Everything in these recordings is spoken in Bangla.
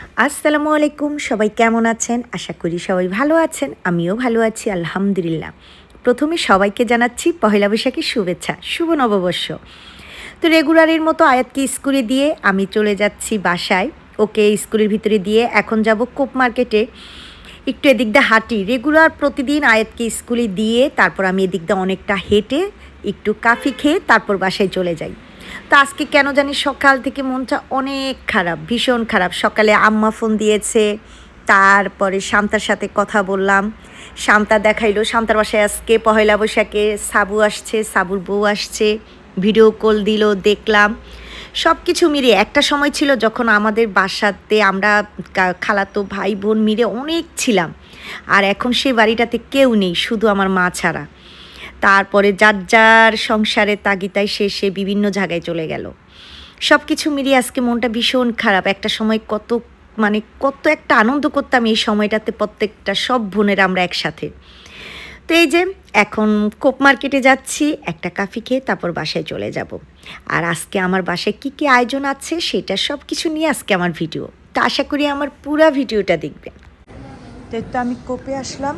আসসালামু আলাইকুম, সবাই কেমন আছেন? আশা করি সবাই ভালো আছেন, আমিও ভালো আছি, আলহামদুলিল্লাহ। প্রথমে সবাইকে জানাচ্ছি পহেলা বৈশাখের শুভেচ্ছা, শুভ নববর্ষ। তো রেগুলারের মতো আয়াতকে স্কুলে দিয়ে আমি চলে যাচ্ছি বাসায়। ওকে স্কুলের ভিতরে দিয়ে এখন যাব কোপ মার্কেটে। একটু এদিক দিয়ে হাঁটি। রেগুলার প্রতিদিন আয়াতকে স্কুলে দিয়ে তারপর আমি এদিক দিয়ে অনেকটা হেঁটে একটু কাফি খেয়ে তারপর বাসায় চলে যাই। তো আজকে কেন জানি সকাল থেকে মনটা অনেক খারাপ, ভীষণ খারাপ। সকালে আম্মা ফোন দিয়েছে, তারপরে শান্তার সাথে কথা বললাম। শান্তা দেখাইলো, শান্তার বাসায় আজকে পহেলা বৈশাখে সাবু আসছে, সাবুর বউ আসছে ভিডিও কল দিল, দেখলাম। সব কিছু মিলিয়ে একটা সময় ছিল যখন আমাদের বাসাতে আমরা খালাতো ভাই বোন মিলে অনেক ছিলাম। আর এখন সেই বাড়িটাতে কেউ নেই, শুধু আমার মা ছাড়া। তারপরে যার যার সংসারে তাগিতায় সে বিভিন্ন জায়গায় চলে গেল। সব কিছু মিলিয়ে আজকে মনটা ভীষণ খারাপ। একটা সময় কত মানে কত একটা আনন্দ করতাম এই সময়টাতে প্রত্যেকটা, সব বোনেরা আমরা একসাথে। তো এই যে এখন কোপ মার্কেটে যাচ্ছি, একটা কাফি খেয়ে তারপর বাসায় চলে যাব। আর আজকে আমার বাসায় কী কী আয়োজন আছে সেটা সব কিছু নিয়ে আজকে আমার ভিডিও। তো আশা করি আমার পুরো ভিডিওটা দেখবেন। তো আমি কোপে আসলাম।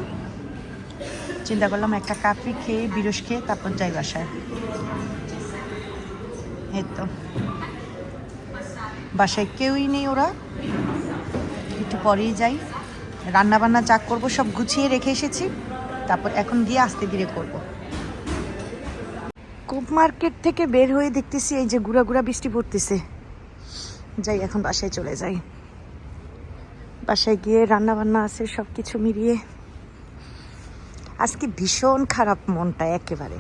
চিন্তা করলাম, একটা কাফি খেয়ে বিরস খেয়ে তারপর যাই বাসায়। এই তো। বাসায় কেউই নেই ওরা। একটু পরেই যাই। রান্না বান্না যা করব সব গুছিয়ে রেখে এসেছি। তারপর এখন গিয়ে আস্তে ধীরে করব। কোপ মার্কেট থেকে বের হয়ে দেখতেছি এই যে গুড়া গুড়া বৃষ্টি পড়তেছে। যাই, এখন বাসায় চলে যাই। বাসায় গিয়ে রান্না বান্না আছে সব কিছু মিলিয়ে। আজকে ভীষণ খারাপ মনটা একেবারে।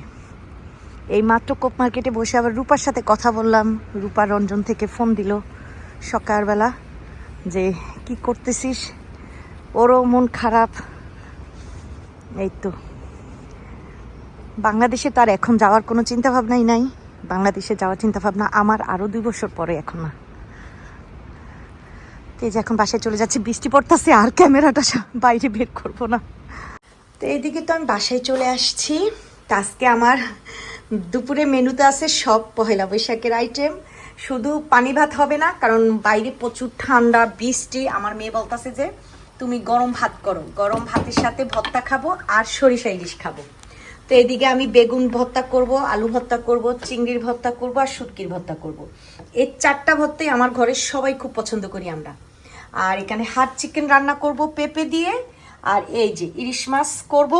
এই মাত্র কোপ মার্কেটে বসে আবার রূপার সাথে কথা বললাম। রূপা রঞ্জন থেকে ফোন দিল সকালবেলা যে, কি করতেছিস? ওরও মন খারাপ। এই তো। বাংলাদেশে তো আর এখন যাওয়ার কোনো চিন্তাভাবনাই নাই। বাংলাদেশে যাওয়ার চিন্তাভাবনা আমার আরও দুই বছর পরে এখন না। এই যে এখন বাসায় চলে যাচ্ছে, বৃষ্টি পড়তেছে, আর ক্যামেরাটা বাইরে বের করব না। তো এইদিকে তো আমি বাসায় চলে আসছি। তো আজকে আমার দুপুরে মেনুতে আছে সব পহেলা বৈশাখের আইটেম শুধু পানি ভাত হবে না, কারণ বাইরে প্রচুর ঠান্ডা, বৃষ্টি। আমার মেয়ে বলতেছে যে, তুমি গরম ভাত করো। গরম ভাতের সাথে ভর্তা খাব আর সরিষা ইলিশ খাব। তো এদিকে আমি বেগুন ভর্তা করব, আলু ভর্তা করব, চিংড়ির ভর্তা করব আর শুটকির ভর্তা করব। এই চারটা ভর্তাই আমার ঘরের সবাই খুব পছন্দ করি আমরা। আর এখানে হাট চিকেন রান্না করব পেঁপে দিয়ে। আর এই যে ইলিশ মাছ করব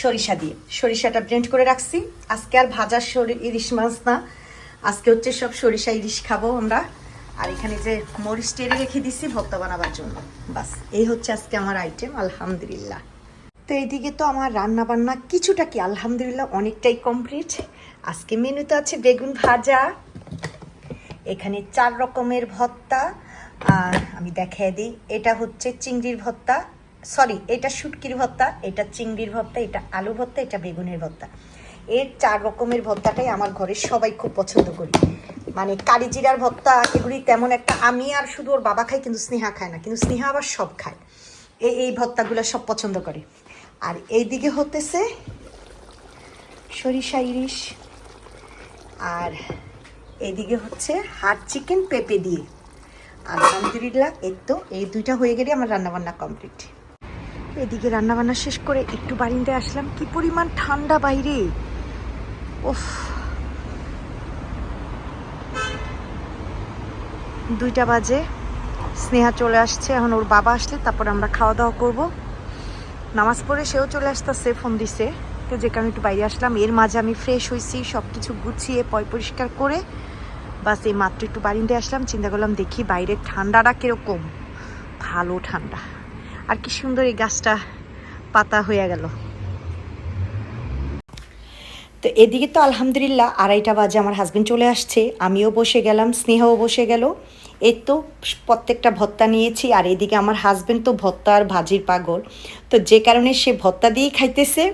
সরিষা দিয়ে। সরিষাটা ব্লেন্ড করে রাখছি। আজকে আর ভাজা ইলিশ মাছ না। আজকে হচ্ছে সব সরিষা ইলিশ খাব আমরা। আর এখানে যে মরিচ টেরে রেখে দিছি, ভর্তা বানাবার জন্য। বাস, এই হচ্ছে আজকে আমার আইটেম আলহামদুলিল্লাহ। তো এইদিকে তো আমার রান্না বান্না কিছুটা কি? আলহামদুলিল্লাহ অনেকটাই কমপ্লিট আজকে মেনুতে আছে বেগুন ভাজা, এখানে চার রকমের ভর্তা, আর আমি দেখাই দিই। এটা হচ্ছে চিংড়ির ভর্তা। সরি, এটা শুটকির ভর্তা, এটা চিংড়ির ভর্তা, এটা আলু ভর্তা, এটা বেগুনের ভর্তা। এর চার রকমের ভর্তাটাই আমার ঘরে সবাই খুব পছন্দ করি। মানে কারি জিরার ভর্তা, এগুলি তেমন একটা আমি আর শুধু ওর বাবা খাই কিন্তু স্নেহা খায় না, কিন্তু স্নেহা আবার সব খায়। এই এই ভর্তাগুলো সব পছন্দ করে। আর এইদিকে হতেছে সরিষা ইলিশ, আর এদিকে হচ্ছে হাট চিকেন পেঁপে দিয়ে। আলহামদুলিল্লাহ এই তো, এই দুইটা হয়ে গেলে আমার রান্নাবান্না কমপ্লিট। এদিকে রান্নাবান্না শেষ করে একটু বাড়িতে আসলাম। কি পরিমাণ ঠান্ডা বাইরে। ওফ দুইটা বাজে। স্নেহা চলে আসছে, এখন ওর বাবা আসলে তারপর আমরা খাওয়া দাওয়া করব। নামাজ পড়ে সেও চলে আসতেছে, ফোন দিছে। তো যে কারণে একটু বাইরে আসলাম। এর মাঝে আমি ফ্রেশ হয়েছি সব কিছু গুছিয়ে, পয় পরিষ্কার করে। বাস, এই মাত্র একটু বারিন্দে আসলাম, চিন্তা করলাম দেখি বাইরের ঠান্ডাটা কীরকম। ভালো ঠান্ডা। আর কি সুন্দর এই গাছটা পাতা হয়ে গেল। তো এদিকে তো আলহামদুলিল্লাহ আড়াইটা বাজে আমার হাজবেন্ড চলে আসছে, আমিও বসে গেলাম, স্নেহাও বসে গেল। এই তো প্রত্যেকটা ভত্তা নিয়েছি আর এদিকে আমার হাজবেন্ড তো ভত্তা আর ভাজির পাগল। তো যে কারণে সে ভত্তা দিয়েই খাইতেছে,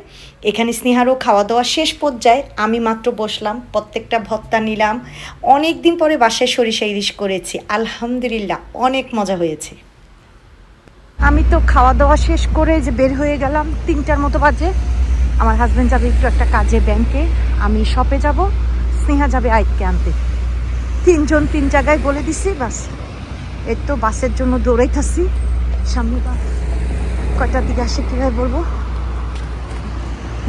এখানে স্নেহারও খাওয়া দাওয়া শেষ পর্যায়ে আমি মাত্র বসলাম, প্রত্যেকটা ভত্তা নিলাম। অনেক দিন পরে বাসায় সরিষা ইলিশ করেছি, আলহামদুলিল্লাহ অনেক মজা হয়েছে। আমি তো খাওয়া দাওয়া শেষ করে যে বের হয়ে গেলাম, তিনটার মতো বাজে। আমার হাজব্যান্ড যাবে একটু একটা কাজে ব্যাংকে আমি শপে যাব, স্নেহা যাবে আইককে আনতে। তিনজন তিন জায়গায় বলে দিছি, বাস। এই তো বাসের জন্য দৌড়াইতেছি। সামনে বাস কয়টার দিকে আসে কীভাবে বলব?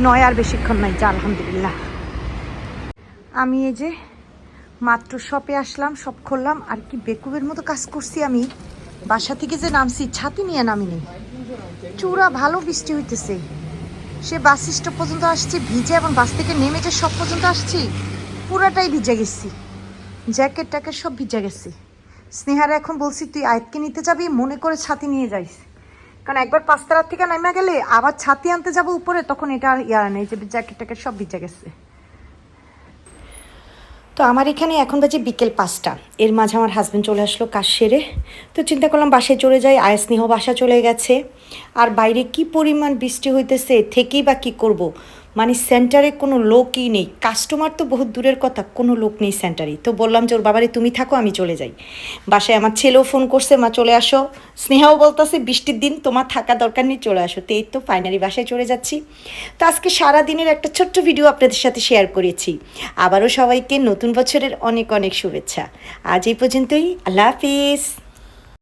নয় আর বেশিক্ষণ নাই, যা আলহামদুলিল্লাহ। আমি এই যে মাত্র শপে আসলাম সব খুললাম, আর কি বেকুবের মতো কাজ করছি আমি। বাসা থেকে যে নামছি, ছাতি নিয়ে নামিনি। চূড়া ভালো বৃষ্টি হইতেছে। সে বাস স্টপ পর্যন্ত আসছি, ভিজে এবং বাস থেকে নেমে যে সব পর্যন্ত আসছি, পুরাটাই ভিজে গেছি। জ্যাকেট ট্যাকেট সব ভিজে গেছি। স্নেহারা এখন বলছি, তুই আয়তকে নিতে যাবি, মনে করে ছাতি নিয়ে যাইস। কারণ একবার পাঁচতলার থেকে নামে গেলে আবার ছাতি আনতে যাব উপরে, তখন এটা আর ইয়ার নেই যে জ্যাকেট ট্যাকেট সব ভিজে গেছে। তো আমার এখানে এখন বাজে বিকেল পাঁচটা। এর মাঝে আমার হাজব্যান্ড চলে আসলো কাজ সেরে। তো চিন্তা করলাম বাসায় চলে যাই আয় স্নেহ বাসা চলে গেছে। আর বাইরে কি পরিমাণ বৃষ্টি হইতেছে, থেকেই বা কী করব। মানে সেন্টারে কোনো লোকই নেই। কাস্টমার তো বহুত দূরের কথা, কোনো লোক নেই সেন্টারে তো বললাম যে, ওর বাবারে তুমি থাকো, আমি চলে যাই। বাসায় আমার ছেলেও ফোন করছে, মা, চলে আসো। স্নেহাও বলতেছে, বৃষ্টির দিন তোমার থাকা দরকার নেই, চলে আসো। তো এই তো ফাইনালি বাসায় চলে যাচ্ছি। তো আজকে সারা দিনের একটা ছোট্ট ভিডিও আপনাদের সাথে শেয়ার করেছি। আবারও সবাইকে নতুন বছরের অনেক অনেক শুভেচ্ছা। আজ এই পর্যন্তই, আল্লাহ হাফিজ।